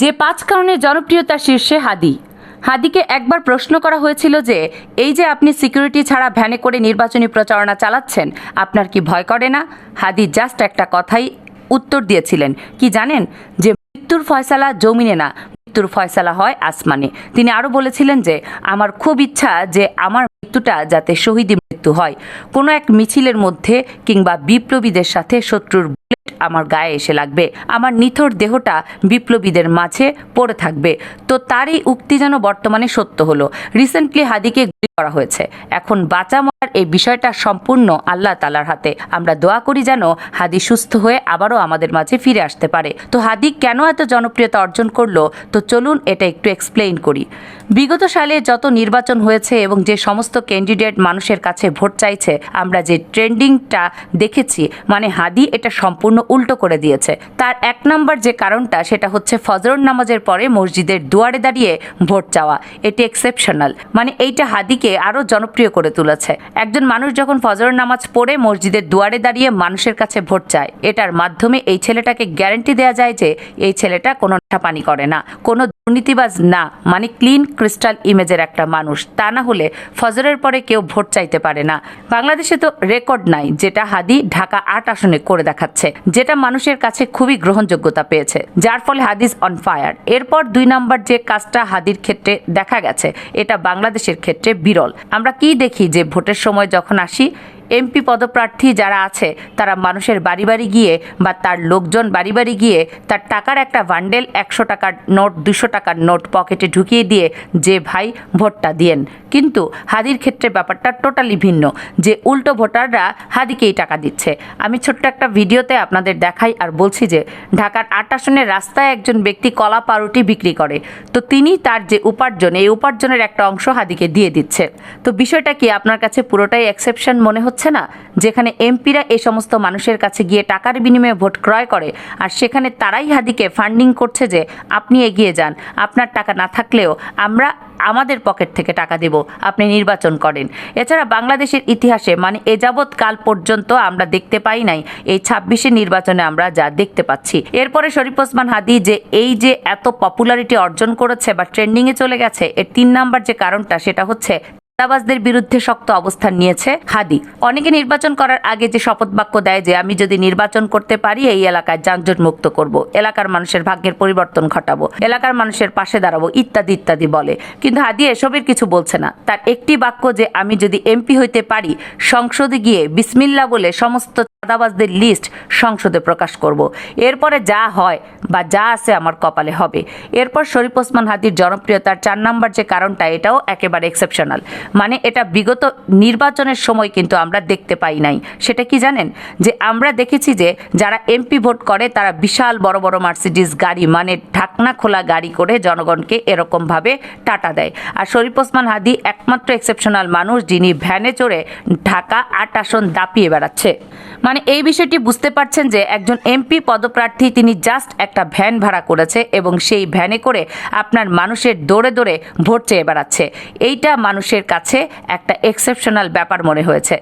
যে পাঁচ কারণে জনপ্রিয়তার শীর্ষে হাদি। হাদিকে একবার প্রশ্ন করা হয়েছিল যে, এই যে আপনি সিকিউরিটি ছাড়া ভ্যানে করে নির্বাচনী প্রচারণা চালাচ্ছেন, আপনার কি ভয় করে না? হাদি জাস্ট একটা কথাই উত্তর দিয়েছিলেন। কি জানেন? যে মৃত্যুর ফয়সালা জমিনে না, মৃত্যুর ফয়সালা হয় আসমানে। তিনি আরও বলেছিলেন যে, আমার খুব ইচ্ছা যে আমার মৃত্যুটা যাতে শহীদি মৃত্যু হয়। কোনো এক মিছিলের মধ্যে কিংবা বিপ্লবীদের সাথে শত্রুর আমার গায়ে এসে লাগবে। আমার নিথর দেহটা বিপ্লবীদের মাঝে পড়ে থাকবে। তো তার এই উক্তি যেন বর্তমানে সত্য হলো। রিসেন্টলি হাদিকে গুলি করা হয়েছে। এখন বাঁচা মরার এই বিষয়টা সম্পূর্ণ আল্লাহ তালার হাতে। আমরা দোয়া করি যেন হাদি সুস্থ হয়ে আবারও আমাদের মাঝে ফিরে আসতে পারে। তো হাদি কেন এত জনপ্রিয়তা অর্জন করল? তো চলুন এটা একটু এক্সপ্লেইন করি। বিগত সালে যত নির্বাচন হয়েছে এবং যে সমস্ত ক্যান্ডিডেট মানুষের কাছে ভোট চাইছে, আমরা যে ট্রেন্ডিংটা দেখেছি মানে হাদি এটা সম্পূর্ণ উল্টো করে দিয়েছে। তার এক নম্বর যে কারণটা, সেটা হচ্ছে ফজর নামাজের পরে মসজিদের দুয়ারে দাঁড়িয়ে ভোট চাওয়া। এটি এক্সেপশনাল মানে এইটা হাদিকে আরও জনপ্রিয় করে তুলেছে। একজন মানুষ যখন ফজর নামাজ পড়ে মসজিদের দুয়ারে দাঁড়িয়ে মানুষের কাছে ভোট চায়, এটার মাধ্যমে এই ছেলেটাকে গ্যারান্টি দেওয়া যায় যে এই ছেলেটা কোনো পানি করে না, কোনো দুর্নীতিবাজ না মানে ক্লিন ক্রিস্টাল ইমেজের একটা মানুষ। তা না হলে ফজরের পরে কেউ ভোট চাইতে পারে না। বাংলাদেশে তো রেকর্ড নাই, যেটা হাদি ঢাকা আট আসনে করে দেখাচ্ছে। যেটা মানুষের কাছে খুবই গ্রহণযোগ্যতা পেয়েছে, যার ফলে হাদিস অন ফায়ার এরপর দুই নাম্বার যে কাজটা হাদির ক্ষেত্রে দেখা গেছে, এটা বাংলাদেশের ক্ষেত্রে বিরল। আমরা কি দেখি যে ভোটের সময় যখন আসি এমপি পদপ্রার্থী যারা আছে, তারা মানুষের বাড়ি বাড়ি গিয়ে বা তার লোকজন বাড়ি বাড়ি গিয়ে তার টাকার একটা বান্ডেল, একশো টাকার নোট, দুশো টাকার নোট পকেটে ঢুকিয়ে দিয়ে যে ভাই ভোটটা দিয়েন। কিন্তু হাদির ক্ষেত্রে ব্যাপারটা টোটালি ভিন্ন। যে উল্টো ভোটাররা হাদিকেই টাকা দিচ্ছে। আমি ছোট্ট একটা ভিডিওতে আপনাদের দেখাই আর বলছি যে, ঢাকার আট আসনের রাস্তায় একজন ব্যক্তি কলা পাউরুটি বিক্রি করে। তো তিনি তার যে উপার্জন, এই উপার্জনের একটা অংশ হাদিকে দিয়ে দিচ্ছে। তো বিষয়টা কি আপনার কাছে পুরোটাই এক্সেপশন মনে হচ্ছে? না, যেখানে এমপিরা এই সমস্ত মানুষের কাছে গিয়ে টাকার বিনিময়ে ভোট ক্রয় করে, আর সেখানে তারাই হাদিকে ফান্ডিং করছে যে আপনি এগিয়ে যান, আপনার টাকা না থাকলেও আমরা আমাদের পকেট থেকে টাকা দেব, আপনি নির্বাচন করেন। এছাড়া বাংলাদেশের ইতিহাসে মানে এ কাল পর্যন্ত আমরা দেখতে পাই নাই, এই ছাব্বিশে নির্বাচনে আমরা যা দেখতে পাচ্ছি। এরপরে শরীফ ওসমান হাদি যে এই যে এত পপুলারিটি অর্জন করেছে বা ট্রেন্ডিংয়ে চলে গেছে, এর তিন নাম্বার যে কারণটা সেটা হচ্ছে চাঁদাবাজদের বিরুদ্ধে শক্ত অবস্থান নিয়েছে হাদি। অনেকে নির্বাচন করার আগে যে শপথ বাক্য দেয় যে, আমি যদি নির্বাচন করতে পারি, এই এলাকায় যানজট মুক্ত করব। এলাকার মানুষের ভাগ্যের পরিবর্তন ঘটাবো। এলাকার মানুষের পাশে দাঁড়াবো, ইত্যাদি ইত্যাদি বলে। কিন্তু হাদি এসবের কিছু বলছে না। তার একটি বাক্য যে, আমি যদি এমপি হইতে পারি, সংসদে গিয়ে বিসমিল্লা বলে সমস্ত চাঁদাবাজদের লিস্ট সংসদে প্রকাশ করব। এরপরে যা হয় বা যা আছে আমার কপালে হবে। এরপর শরীফ ওসমান হাদির জনপ্রিয়তার চার নাম্বার যে কারণটা, এটাও একেবারে এক্সেপশনাল মানে এটা বিগত নির্বাচনের সময় কিন্তু আমরা দেখতে পাই নাই। সেটা কি জানেন? যে আমরা দেখেছি যে যারা এমপি ভোট করে, তারা বিশাল বড় বড় মার্সিডিস গাড়ি মানে ঢাকনা খোলা গাড়ি করে জনগণকে এরকমভাবে টাটা দেয়। আর শরীফ ওসমান হাদি একমাত্র এক্সেপশনাল মানুষ, যিনি ভ্যানে চড়ে ঢাকা আট আসন দাপিয়ে বেড়াচ্ছে। মানে এই বিষয়টি বুঝতে পারছেন যে একজন এমপি পদপ্রার্থী, তিনি জাস্ট একটা ভ্যান ভাড়া করেছে এবং সেই ভ্যানে করে আপনার মানুষের দৌড়ে দৌড়ে ভোট চেয়ে বেড়াচ্ছে। এইটা মানুষের কাছে একটা এক্সেপশনাল ব্যাপার মনে হয়েছে।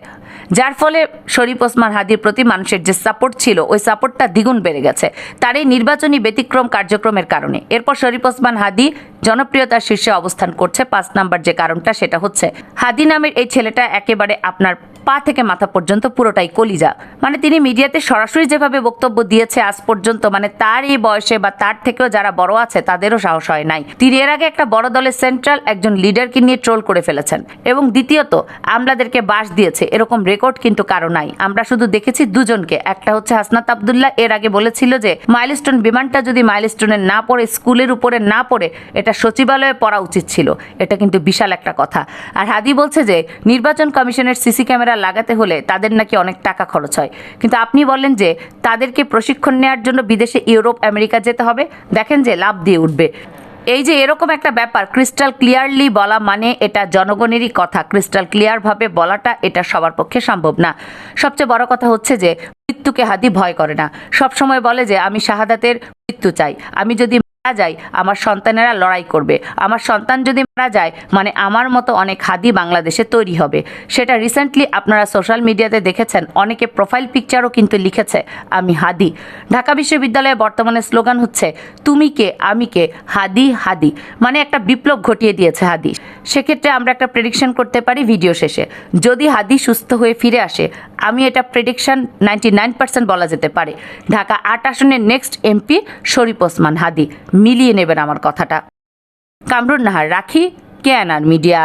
যার ফলে শরীফ ওসমান হাদির প্রতি মানুষের যে সাপোর্ট ছিল, ওই সাপোর্টটা দ্বিগুণ বেড়ে গেছে। তার এই নির্বাচনী ব্যতিক্রম কার্যক্রমের কারণে। এরপর শরীফ ওসমান হাদি জনপ্রিয়তার শীর্ষে অবস্থান করছে। পাঁচ নাম্বার যে কারণটা, সেটা হচ্ছে, হাদি নামের এই ছেলেটা একেবারে আপনার পা থেকে মাথা পর্যন্ত পুরোটাই কলিজা। মানে তিনি মিডিয়াতে সরাসরি যেভাবে বক্তব্য দিয়েছে আজ পর্যন্ত মানে তার এই বয়সে বা তার থেকেও যারা বড় আছে, তাদেরও সাহস হয় নাই। তিনি এর আগে একটা বড় দলের সেন্ট্রাল একজন লিডারকে নিয়ে ট্রোল করে ফেলেছেন। এবং দ্বিতীয়ত, আমলাদেরকে বাস দিয়েছে। এরকম রেকর্ড কিন্তু কারও নাই। আমরা শুধু দেখেছি দুজনকে। একটা হচ্ছে হাসনাত আবদুল্লাহ, এর আগে বলেছিল যে, মাইলস্টোন বিমানটা যদি মাইলস্টোনে না পড়ে, স্কুলের উপরে না পড়ে, এটা সচিবালয়ে পড়া উচিত ছিল। এটা কিন্তু বিশাল একটা কথা। আর হাদি বলছে যে, নির্বাচন কমিশনের সিসি ক্যামেরা লাগাতে হলে তাদের নাকি অনেক টাকা খরচ হয়। কিন্তু আপনি বলেন যে তাদেরকে প্রশিক্ষণ নেওয়ার জন্য বিদেশে ইউরোপ, আমেরিকা যেতে হবে, দেখেন যে লাভ দিয়ে উঠবে। এই যে এরকম একটা ব্যাপার ক্রিস্টাল ক্লিয়ারলি বলা মানে এটা জনগণেরই কথা। ক্রিস্টাল ক্লিয়ারভাবে বলাটা এটা সবার পক্ষে সম্ভব না। সবচেয়ে বড় কথা হচ্ছে যে মৃত্যুকে হাদি ভয় করে না। সব সময় বলে যে আমি শাহাদাতের মৃত্যু চাই। আমি যদি মারা যায়, আমার সন্তানেরা লড়াই করবে। আমার সন্তান যদি মারা যায় মানে আমার মতো অনেক হাদি বাংলাদেশে তৈরি হবে। সেটা রিসেন্টলি আপনারা সোশ্যাল মিডিয়াতে দেখেছেন, অনেকে প্রোফাইল পিকচারও কিন্তু লিখেছে, আমি হাদি। ঢাকা বিশ্ববিদ্যালয়ে বর্তমানে স্লোগান হচ্ছে, তুমি কে, আমি কে? হাদি হাদি। মানে একটা বিপ্লব ঘটিয়ে দিয়েছে হাদি। সেক্ষেত্রে আমরা একটা প্রেডিকশন করতে পারি ভিডিও শেষে। যদি হাদি সুস্থ হয়ে ফিরে আসে, আমি এটা প্রেডিকশন নাইনটি নাইন পার্সেন্ট বলা যেতে পারে। ঢাকা আট আসনের নেক্সট এমপি শরীফ ওসমান হাদি। মিলিয়ে নেবেন আমার কথাটা। কামরুন নাহার, রাখি কেয়ানার মিডিয়া।